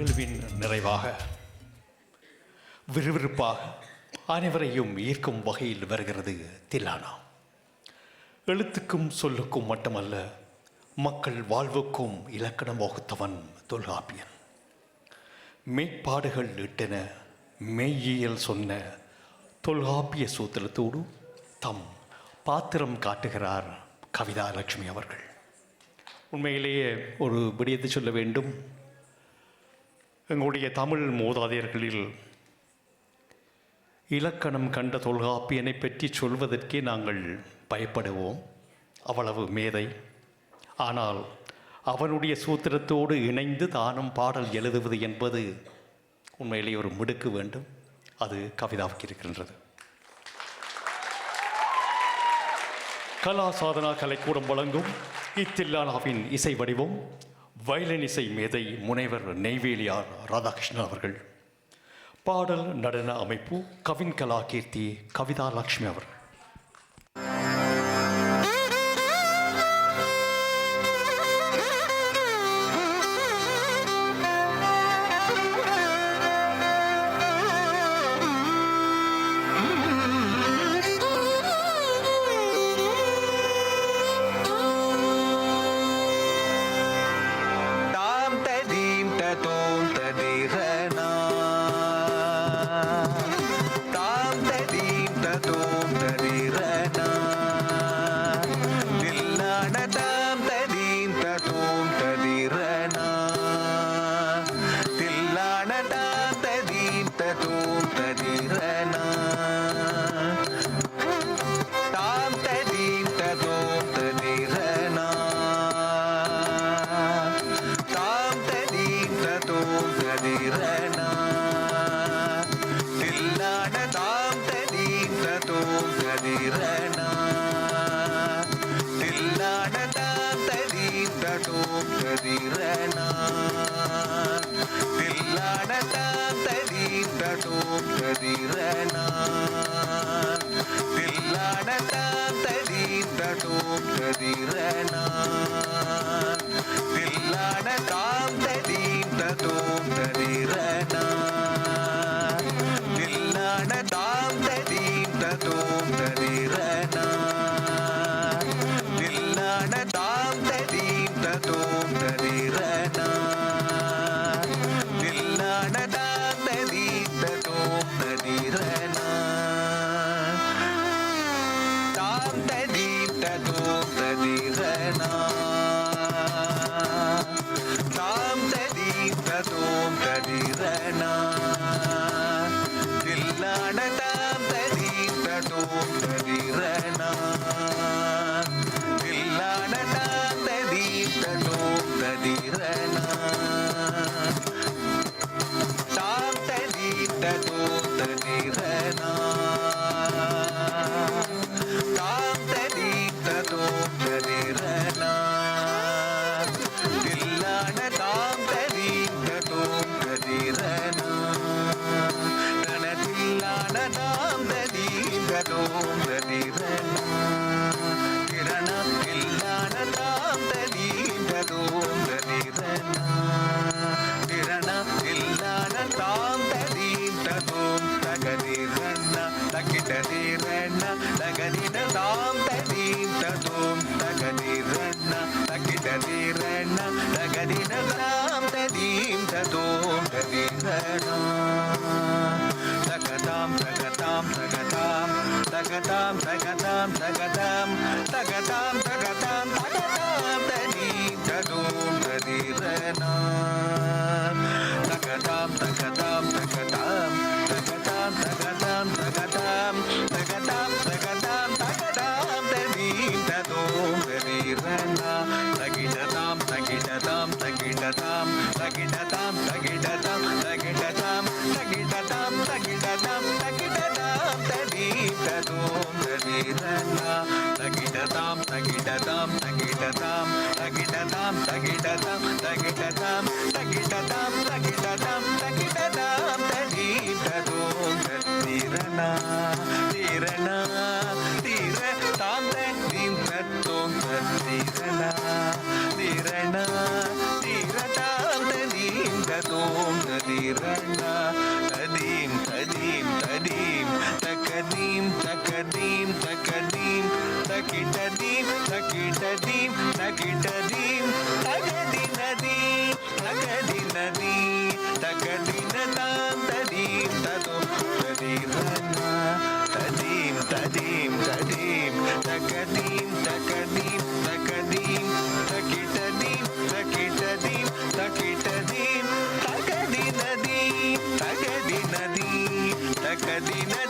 நிகழ்வின் நிறைவாக விறுவிறுப்பாக அனைவரையும் ஈர்க்கும் வகையில் வருகிறது தில்லானா. எழுத்துக்கும் சொல்லுக்கும் மட்டுமல்ல மக்கள் வாழ்வுக்கும் இலக்கணம் வகுத்தவன் தொல்காப்பியன். மெய்ப்பாடுகள் இட்டன மெய்யியல் சொன்ன தொல்காப்பிய சூத்திரத்தோடு தம் பாத்திரம் காட்டுகிறார் கவிதா லட்சுமி அவர்கள். உண்மையிலேயே ஒரு விடயத்தை சொல்ல வேண்டும். எங்களுடைய தமிழ் மூதாதையர்களில் இலக்கணம் கண்ட தொல்காப்பியனை பற்றி சொல்வதற்கே நாங்கள் பயப்படுவோம். அவ்வளவு மேதை. ஆனால் அவனுடைய சூத்திரத்தோடு இணைந்து தானும் பாடல் எழுதுவது என்பது உண்மையிலே ஒரு மிடுக்கு வேண்டும். அது கவிதாவுக்கு இருக்கின்றது. கலா சாதனா கலைக்கூடம் வழங்கும் இத்தில்லானாவின் இசை வடிவம் வயலின் இசை மேதை முனைவர் நெய்வேலியார் ராதாகிருஷ்ணன் அவர்கள். பாடல் நடன அமைப்பு கவின் கலா கீர்த்தி கவிதா லக்ஷ்மி அவர்கள். করতে তুমি tagatam tagatam tagatam tagatam tagatam tani tadum tadirana tagatam tagatam tagatam tagatam tagatam tagatam tagatam tagatam tagatam tani tadum tadirana tagidatam tagidatam tagidatam tagidatam തീരണ തീരണ തീര താം തീർത്തോം തീരണ. തീരണ തീര താം തീം തോം തീരണ തദീം തദീം തദീം തകദീം തകദീം തകദീം തകിടദീം തകിടദീം തകിടദീം തകദി നദി തകദി നദി തകദി Medina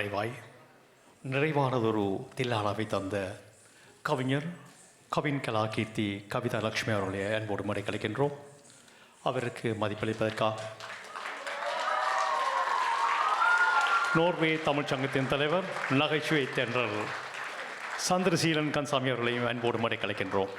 நிறைவாய் நிறைவானதொரு தில்லாளாவை தந்த கவிஞர் கவின் கலா கீர்த்தி கவிதா லக்ஷ்மி அவர்களுடைய அன்போடு முறை கழிக்கின்றோம் அவருக்கு மதிப்பளிப்பதற்காக நோர்வே தமிழ்ச்சங்கத்தின் தலைவர் நகைச்சுவை தென்றல் சந்திரசீலன் கன்சாமி அவர்களையும் அன்போடு முறை கழிக்கின்றோம்